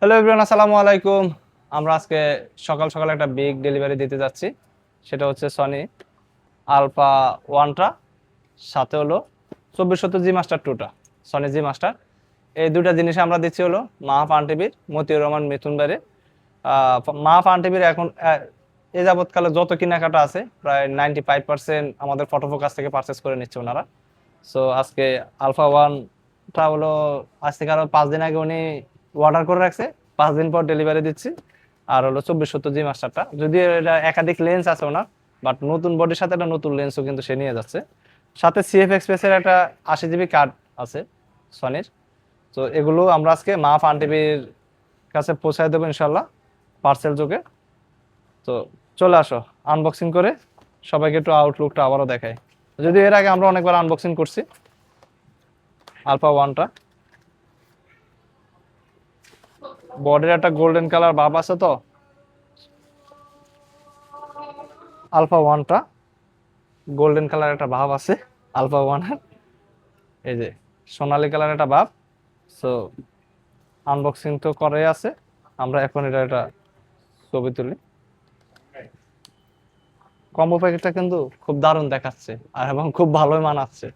Hello everyone আসসালামু আলাইকুম। আমরা আজকে সকাল সকাল একটা বিগ ডেলিভারি দিতে যাচ্ছি। সেটা হচ্ছে সনি আলফা ওয়ানটা সাথে হলো চব্বিশ শত জি মাস্টার টুটা সনি জি মাস্টার এই দুটা জিনিস আমরা দিচ্ছি হলো মা পান টিভির, মতিউর রহমান, মিথুন বাড়ি মা পান টিভির এখন এ যাবৎকালে যত কেনাকাটা আছে, প্রায় নাইনটি ফাইভ পার্সেন্ট আমাদের ফটোফোকাস থেকে পারচেস করে নিচ্ছে ওনারা। সো আজকে আলফা ওয়ানটা হলো, আজ থেকে আরও পাঁচ দিন আগে উনি অর্ডার করে রাখছে, পাঁচ দিন পর ডেলিভারি দিচ্ছি। আর হলো চব্বিশ সত্তর জি মাস্টারটা যদি এটা একাধিক লেন্স আছে ওনার বাট নতুন বডির সাথে একটা নতুন লেন্সও কিন্তু সে নিয়ে যাচ্ছে। সাথে সিএফ এক্সপ্রেসের একটা আশি জিবি কার্ড আছে সনির তো এগুলো আমরা আজকে মা ফান টিভির কাছে পৌঁছায় দেবো ইনশাল্লাহ পার্সেল যোগে। তো চলে আসো আনবক্সিং করে সবাইকে একটু আউটলুকটা আবারও দেখায় যদি এর আগে আমরা অনেকবার আনবক্সিং করছি আলফা ওয়ানটা বডির একটা গোল্ডেন কালার ভাব আছে তো? আলফা ওয়ানটা গোল্ডেন কালার একটা ভাব আছে আলফা ওয়ানের এই যে, সোনালী কালার একটা ভাব সো আনবক্সিং তো করে আছে। আমরা এখন এটা একটা ছবি তুলি। কম্বো প্যাকেটটা কিন্তু খুব দারুণ দেখাচ্ছে, আর এবং খুব ভালোই মানাচ্ছে।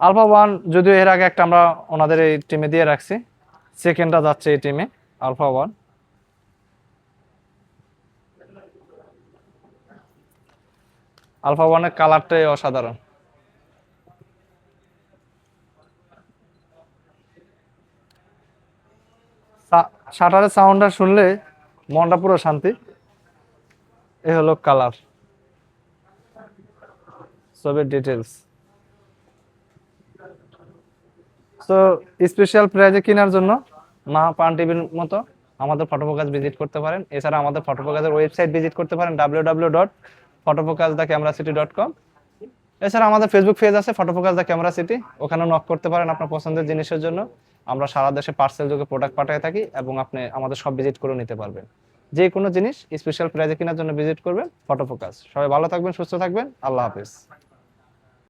আলফা ওয়ান যদিও এর আগে একটা আমরা ওনাদের এই টিমে দিয়ে রাখছি সেকেন্ডটা যাচ্ছে এই টিমে আলফা ওয়ান আলফা ওয়ানের কালারটাই অসাধারণ। শাটারের সাউন্ডটা শুনলে মনটা পুরো শান্তি। এ হলো কালার ছবির ডিটেলস তো স্পেশাল প্রাইজে কেনার জন্য মা পান টিভির মতো আমাদের ফটোফোকাস ভিজিট করতে পারেন। এছাড়া আমাদের ফটোফোকাসের ওয়েবসাইট ভিজিট করতে পারেন W W the camera city dot com এছাড়া আমাদের ফেসবুক পেজ আছে photo focus the camera city ওখানে নক করতে পারেন আপনার পছন্দের জিনিসের জন্য। আমরা সারা দেশে পার্সেল যোগে প্রোডাক্ট পাঠিয়ে থাকি এবং আপনি আমাদের সব ভিজিট করে নিতে পারবেন। যে কোনো জিনিস স্পেশাল প্রাইজে কেনার জন্য ভিজিট করবেন ফটোফোকাস সবাই ভালো থাকবেন, সুস্থ থাকবেন। আল্লাহ হাফিজ।